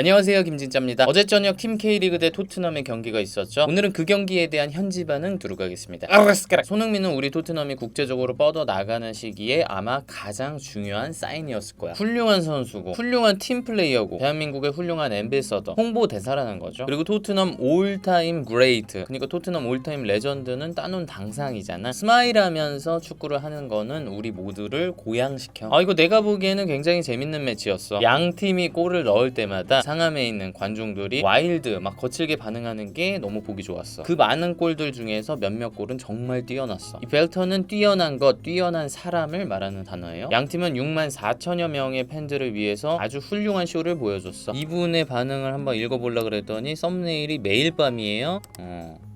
안녕하세요 김진짜입니다. 어제 저녁 팀 K리그 대 토트넘의 경기가 있었죠. 오늘은 그 경기에 대한 현지 반응 두루가겠습니다. 아우스카라. 손흥민은 우리 토트넘이 국제적으로 뻗어 나가는 시기에 아마 가장 중요한 사인이었을 거야. 훌륭한 선수고 훌륭한 팀 플레이어고 대한민국의 훌륭한 엠베서더 홍보 대사라는 거죠. 그리고 토트넘 올타임 그레이트. 그러니까 토트넘 올타임 레전드는 따놓은 당상이잖아. 스마일하면서 축구를 하는 거는 우리 모두를 고양시켜. 아 이거 내가 보기에는 굉장히 재밌는 매치였어. 양 팀이 골을 넣을 때마다 상암에 있는 관중들이 와일드 막 거칠게 반응하는 게 너무 보기 좋았어. 그 많은 골들 중에서 몇몇 골은 정말 뛰어났어. 이 벨터는 뛰어난 것, 뛰어난 사람을 말하는 단어예요. 양 팀은 6만 4천여 명의 팬들을 위해서 아주 훌륭한 쇼를 보여줬어. 이분의 반응을 한번 읽어보려 그랬더니 썸네일이 매일 밤이에요. 어.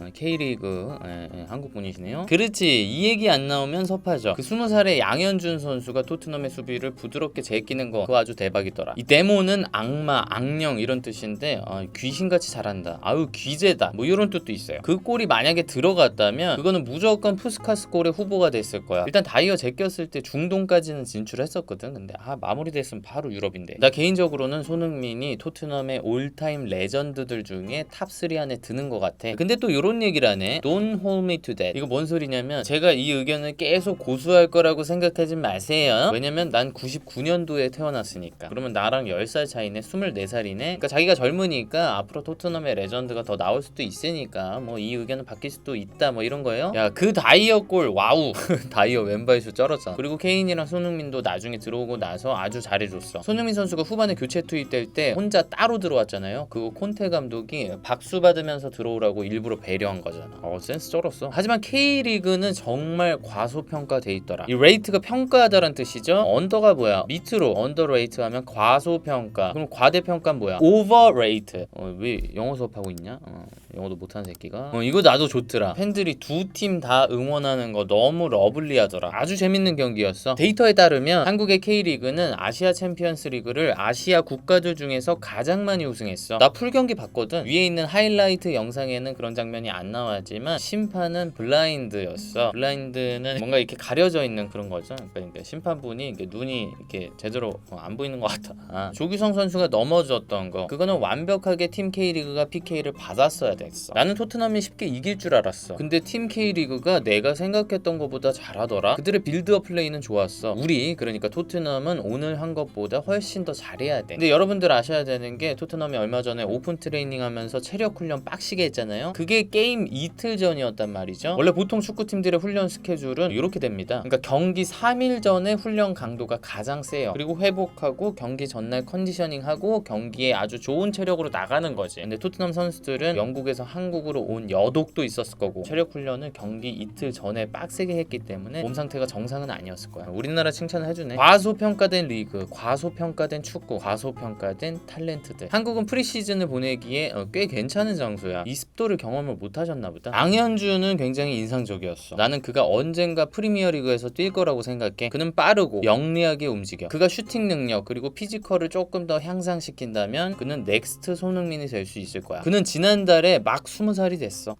어, K리그 예, 예, 한국 분이시네요. 그렇지 이 얘기 안 나오면 섭하죠. 그 20살의 양현준 선수가 토트넘의 수비를 부드럽게 제끼는 거 그거 아주 대박이더라. 이 데모는 악마, 악령 이런 뜻인데 아, 귀신같이 잘한다. 아유 귀재다. 뭐 이런 뜻도 있어요. 그 골이 만약에 들어갔다면 그거는 무조건 푸스카스 골의 후보가 됐을 거야. 일단 다이어 제꼈을 때 중동까지는 진출했었거든. 근데 아 마무리됐으면 바로 유럽인데. 나 개인적으로는 손흥민이 토트넘의 올타임 레전드들 중에 탑3 안에 드는 것 같아. 근데 또 이런 얘기를 하네. Don't hold me to that. 이거 뭔 소리냐면 제가 이 의견을 계속 고수할 거라고 생각하지 마세요. 왜냐면 난 99년도에 태어났으니까. 그러면 나랑 10살 차이네. 24살이네. 그러니까 자기가 젊으니까 앞으로 토트넘의 레전드가 더 나올 수도 있으니까 뭐 이 의견은 바뀔 수도 있다 뭐 이런 거예요. 야 그 다이어 골 와우. 다이어 왼발 슛 쩔었잖아. 그리고 케인이랑 손흥민도 나중에 들어오고 나서 아주 잘해줬어. 손흥민 선수가 후반에 교체 투입될 때 혼자 따로 들어왔잖아요. 그거 콘테 감독이 박수 받으면서 들어오라고 일부러 배 려한 거잖아. 어 센스 쩔었어. 하지만 K리그는 정말 과소평가돼 있더라. 이 레이트가 평가하다란 뜻이죠. 언더가 뭐야? 밑으로 언더 레이트 하면 과소평가. 그럼 과대평가는 뭐야? 오버 레이트. 어, 왜 영어 수업하고 있냐? 어, 영어도 못하는 새끼가. 어, 이거 나도 좋더라. 팬들이 두 팀 다 응원하는 거 너무 러블리하더라. 아주 재밌는 경기였어. 데이터에 따르면 한국의 K리그는 아시아 챔피언스 리그를 아시아 국가들 중에서 가장 많이 우승했어. 나 풀경기 봤거든. 위에 있는 하이라이트 영상에는 그런 장면이 안 나왔지만 심판은 블라인드였어. 블라인드는 뭔가 이렇게 가려져 있는 그런 거죠. 그러니까 심판분이 이렇게 눈이 이렇게 제대로 어, 안 보이는 것 같아. 아, 조규성 선수가 넘어졌던 거. 그거는 완벽하게 팀 K리그가 PK를 받았어야 됐어. 나는 토트넘이 쉽게 이길 줄 알았어. 근데 팀 K리그가 내가 생각했던 것보다 잘하더라. 그들의 빌드업 플레이는 좋았어. 우리 그러니까 토트넘은 오늘 한 것보다 훨씬 더 잘해야 돼. 근데 여러분들 아셔야 되는 게 토트넘이 얼마 전에 오픈 트레이닝 하면서 체력 훈련 빡시게 했잖아요. 그게 게임 이틀 전이었단 말이죠. 원래 보통 축구팀들의 훈련 스케줄은 이렇게 됩니다. 그러니까 경기 3일 전에 훈련 강도가 가장 세요. 그리고 회복하고 경기 전날 컨디셔닝하고 경기에 아주 좋은 체력으로 나가는 거지. 근데 토트넘 선수들은 영국에서 한국으로 온 여독도 있었을 거고 체력 훈련을 경기 이틀 전에 빡세게 했기 때문에 몸 상태가 정상은 아니었을 거야. 우리나라 칭찬을 해주네. 과소평가된 리그, 과소평가된 축구, 과소평가된 탤런트들. 한국은 프리시즌을 보내기에 어, 꽤 괜찮은 장소야. 이 습도를 경험을 못 하셨나 보다. 양현주는 굉장히 인상적이었어. 나는 그가 언젠가 프리미어리그에서 뛸 거라고 생각해. 그는 빠르고 영리하게 움직여. 그가 슈팅 능력 그리고 피지컬을 조금 더 향상시킨다면 그는 넥스트 손흥민이 될 수 있을 거야. 그는 지난달에 막 20살이 됐어.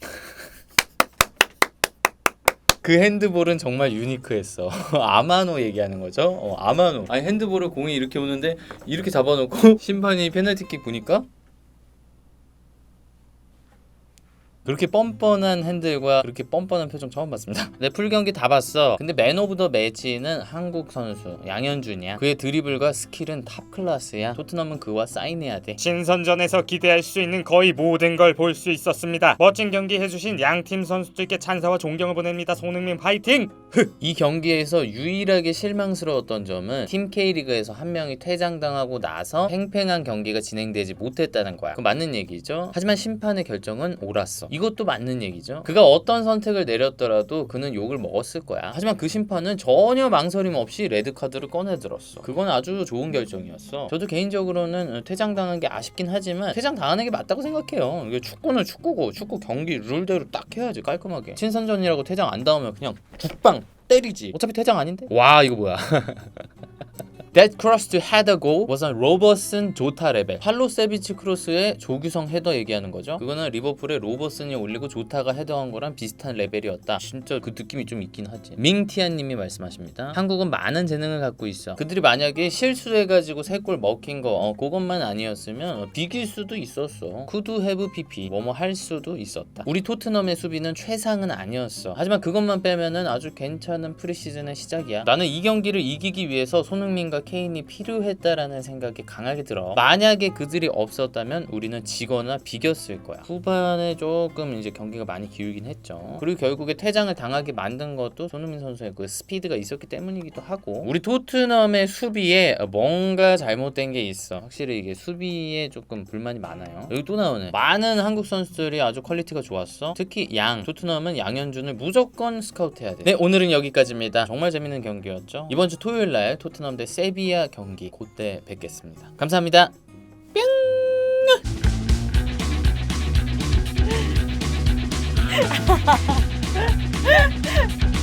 그 핸드볼은 정말 유니크했어. 아마노 얘기하는 거죠? 어, 아마노. 아니 핸드볼을 공이 이렇게 오는데 이렇게 잡아놓고 심판이 페널티킥 보니까 그렇게 뻔뻔한 핸들과 그렇게 뻔뻔한 표정 처음 봤습니다. 네, 풀 경기 다 봤어. 근데 맨 오브 더 매치는 한국 선수 양현준이야. 그의 드리블과 스킬은 탑 클래스야. 토트넘은 그와 사인해야 돼. 신선전에서 기대할 수 있는 거의 모든 걸 볼 수 있었습니다. 멋진 경기 해주신 양팀 선수들께 찬사와 존경을 보냅니다. 손흥민 파이팅! 이 경기에서 유일하게 실망스러웠던 점은 팀 K리그에서 한 명이 퇴장당하고 나서 팽팽한 경기가 진행되지 못했다는 거야. 그 맞는 얘기죠. 하지만 심판의 결정은 옳았어. 이것도 맞는 얘기죠. 그가 어떤 선택을 내렸더라도 그는 욕을 먹었을 거야. 하지만 그 심판은 전혀 망설임 없이 레드 카드를 꺼내들었어. 그건 아주 좋은 결정이었어. 저도 개인적으로는 퇴장당한 게 아쉽긴 하지만 퇴장당하는 게 맞다고 생각해요. 이게 축구는 축구고 축구 경기 룰대로 딱 해야지 깔끔하게. 친선전이라고 퇴장 안 당하면 그냥 국방 때리지. 어차피 퇴장 아닌데? 와 이거 뭐야? That cross to header goal was on 로버슨 조타 레벨. 팔로 세비치 크로스의 조규성 헤더 얘기하는 거죠. 그거는 리버풀의 로버슨이 올리고 조타가 헤더한 거랑 비슷한 레벨이었다. 진짜 그 느낌이 좀 있긴 하지. 밍티아님이 말씀하십니다. 한국은 많은 재능을 갖고 있어. 그들이 만약에 실수해가지고 세 골 먹힌 거 어, 그것만 아니었으면 비길 수도 있었어. 쿠두 헤브 PP 뭐뭐 할 수도 있었다. 우리 토트넘의 수비는 최상은 아니었어. 하지만 그것만 빼면은 아주 괜찮은 프리시즌의 시작이야. 나는 이 경기를 이기기 위해서 손흥민과 케인이 필요했다라는 생각이 강하게 들어. 만약에 그들이 없었다면 우리는 지거나 비겼을 거야. 후반에 조금 이제 경기가 많이 기울긴 했죠. 그리고 결국에 퇴장을 당하게 만든 것도 손흥민 선수의 그 스피드가 있었기 때문이기도 하고 우리 토트넘의 수비에 뭔가 잘못된 게 있어. 확실히 이게 수비에 조금 불만이 많아요. 여기 또 나오네. 많은 한국 선수들이 아주 퀄리티가 좋았어. 특히 양 토트넘은 양현준을 무조건 스카우트 해야 돼. 네 오늘은 여기까지입니다. 정말 재밌는 경기였죠. 이번 주 토요일 날 토트넘 대 세비 야 경기 그때 뵙겠습니다. 감사합니다.